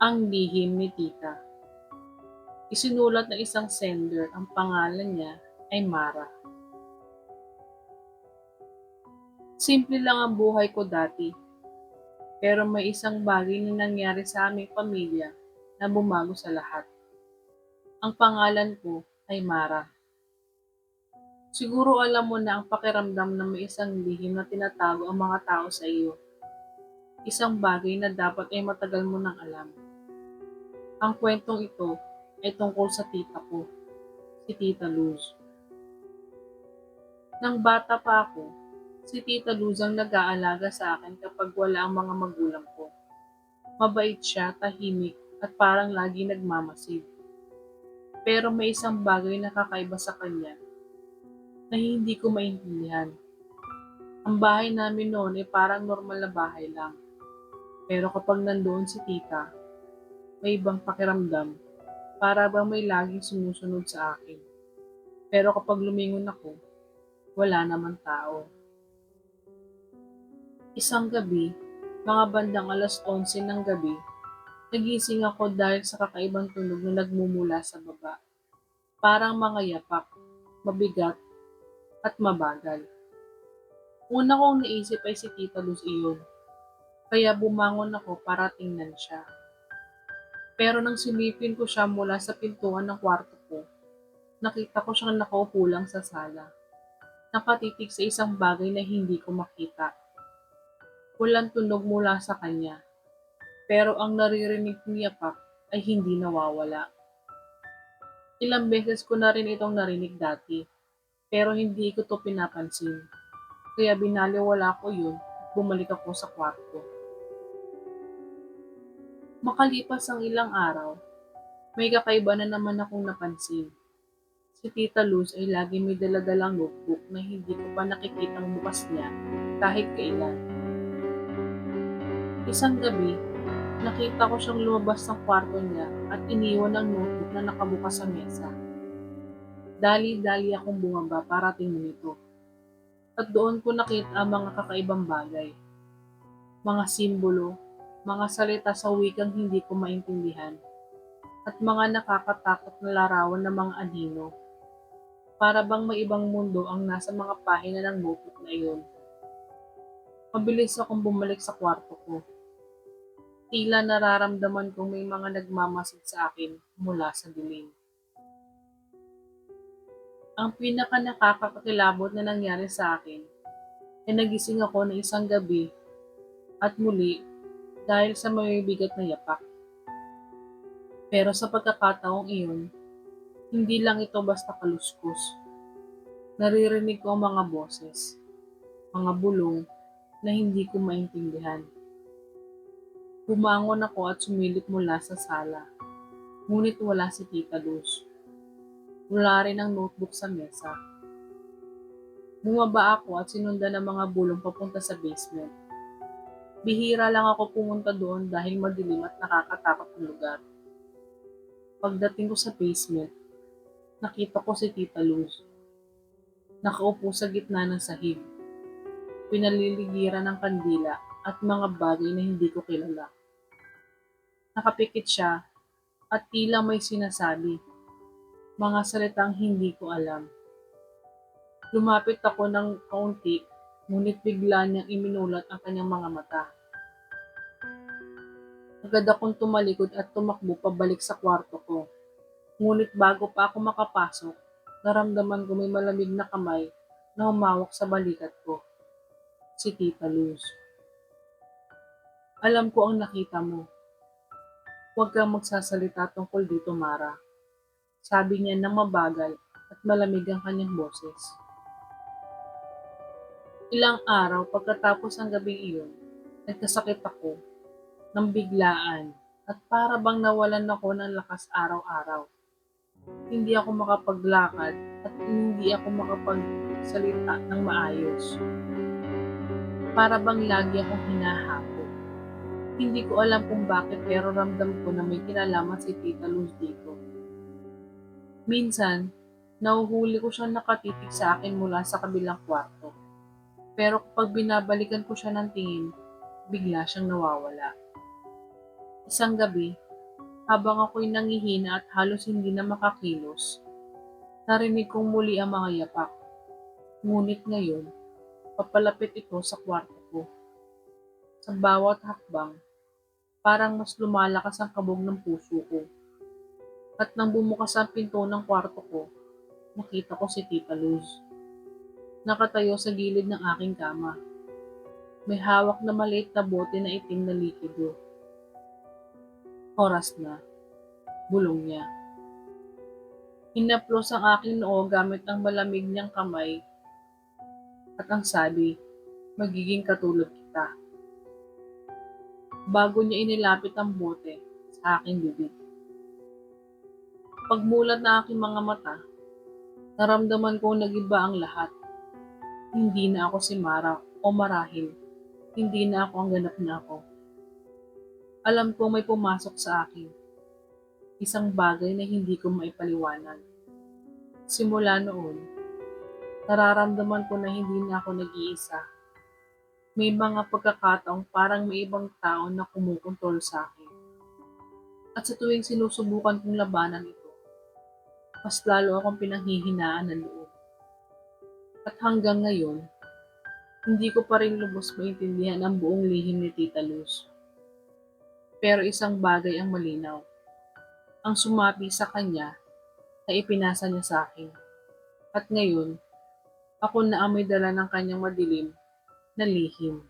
Ang lihim ni tita. Isinulat ng isang sender ang pangalan niya ay Mara. Simple lang ang buhay ko dati. Pero may isang bagay na nangyari sa aming pamilya na bumago sa lahat. Ang pangalan ko ay Mara. Siguro alam mo na ang pakiramdam na may isang lihim na tinatago ang mga tao sa iyo. Isang bagay na dapat ay matagal mo nang alam. Ang kwentong ito ay tungkol sa tita ko, si Tita Luz. Nang bata pa ako, si Tita Luz ang nag-aalaga sa akin kapag wala ang mga magulang ko. Mabait siya, tahimik, at parang lagi nagmamasid. Pero may isang bagay na kakaiba sa kanya na hindi ko maintindihan. Ang bahay namin noon ay parang normal na bahay lang. Pero kapag nandoon si tita, may ibang pakiramdam. Para bang may laging sumusunod sa akin. Pero kapag lumingon ako, wala naman tao. Isang gabi, mga bandang alas 11 ng gabi, nagising ako dahil sa kakaibang tunog na nagmumula sa baba. Parang mga yapak, mabigat, at mabagal. Una kong naisip ay si Tita Luz iyon. Kaya bumangon ako para tingnan siya. Pero nang silipin ko siya mula sa pintuan ng kwarto ko, nakita ko siyang nakaupo lang sa sala. Nakatitig sa isang bagay na hindi ko makita. Walang tunog mula sa kanya. Pero ang naririnig kong yapak ay hindi nawawala. Ilang beses ko na rin itong narinig dati, pero hindi ko to pinapansin. Kaya binaliwala ko yun at bumalik ako sa kwarto. Makalipas ang ilang araw, may kakaiba na naman akong napansin. Si Tita Luz ay lagi may daladalang notebook na hindi ko pa nakikitang bukas niya kahit kailan. Isang gabi, nakita ko siyang lumabas ng kwarto niya at iniwan ang notebook na nakabukas sa mesa. Dali-dali akong bumaba para tingnan ito. At doon ko nakita ang mga kakaibang bagay. Mga simbolo, mga salita sa wikang hindi ko maintindihan, at mga nakakatakot na larawan ng mga anino. Para bang may ibang mundo ang nasa mga pahina ng notebook na iyon. Mabilis akong bumalik sa kwarto ko Tila nararamdaman kong may mga nagmamasid sa akin mula sa dilim. Ang pinaka nakakakilabot na nangyari sa akin ay nagising ako na isang gabi at muli dahil sa may bigat na yapak. Pero sa pagkakataong iyon, hindi lang ito basta kaluskos. Naririnig ko ang mga boses, mga bulong na hindi ko maintindihan. Bumangon ako at sumilip mula sa sala. Ngunit wala si Tita Luz. Wala rin ang notebook sa mesa. Bumaba ako at sinundan ng mga bulong papunta sa basement. Bihira lang ako pumunta doon dahil madilim at nakakatakot ang lugar. Pagdating ko sa basement, nakita ko si Tita Luz. Nakaupo sa gitna ng sahig. Pinaliligiran ng kandila at mga bagay na hindi ko kilala. Nakapikit siya at tila may sinasabi. Mga salitang hindi ko alam. Lumapit ako ng kaunti, ngunit bigla niyang iminulat ang kanyang mga mata. Agad akong tumalikod at tumakbo pabalik sa kwarto ko. Ngunit bago pa ako makapasok, naramdaman ko may malamig na kamay na humawak sa balikat ko. Si Tita Luz. Alam ko ang nakita mo. Huwag kang magsasalita tungkol dito, Mara. Sabi niya nang mabagal at malamig ang kanyang boses. Ilang araw pagkatapos ng gabing iyon, nagkasakit ako ng biglaan at para bang nawalan ako ng lakas araw-araw. Hindi ako makapaglakad at hindi ako makapagsalita ng maayos. Para bang lagi akong hinahapo hindi ko alam kung bakit pero ramdam ko na may kinalaman si Tita Luz dito. Minsan, nahuhuli ko siyang nakatitig sa akin mula sa kabilang kwarto. Pero kapag binabalikan ko siya ng tingin, bigla siyang nawawala. Isang gabi, Habang ako'y nangihina at halos hindi na makakilos, narinig kong muli ang mga yapak. Ngunit ngayon, papalapit ito sa kwarto ko. Sa bawat hakbang, parang mas lumalakas ang kabog ng puso ko. At nang bumukas ang pinto ng kwarto ko, nakita ko si Tita Luz. Nakatayo sa gilid ng aking kama. May hawak na maliit na bote na itim na likido. Oras na. Bulong niya. Hinaplos ang aking noo gamit ang malamig niyang kamay at ang sabi, magiging katulad kita. Bago niya inilapit ang bote sa aking bibig. Pagmulat na aking mga mata, naramdaman kong nagiba ang lahat. Hindi na ako si Mara o marahil, hindi na ako ang ganap na ako. Alam ko may pumasok sa akin. Isang bagay na hindi ko maipaliwanag. Simula noon, nararamdaman ko na hindi na ako nag-iisa. May mga pagkakataong parang may ibang tao na kumukontrol sa akin. At sa tuwing sinusubukan kong labanan ito, mas lalo akong pinanghihinaan ng loob. At hanggang ngayon, hindi ko pa rin lubos maintindihan ang buong lihim ni Tita Luz. Pero isang bagay ang malinaw. Ang sumapi sa kanya na ipinasa niya sa akin. At ngayon, ako na ang may dala ng kanyang madilim na lihim.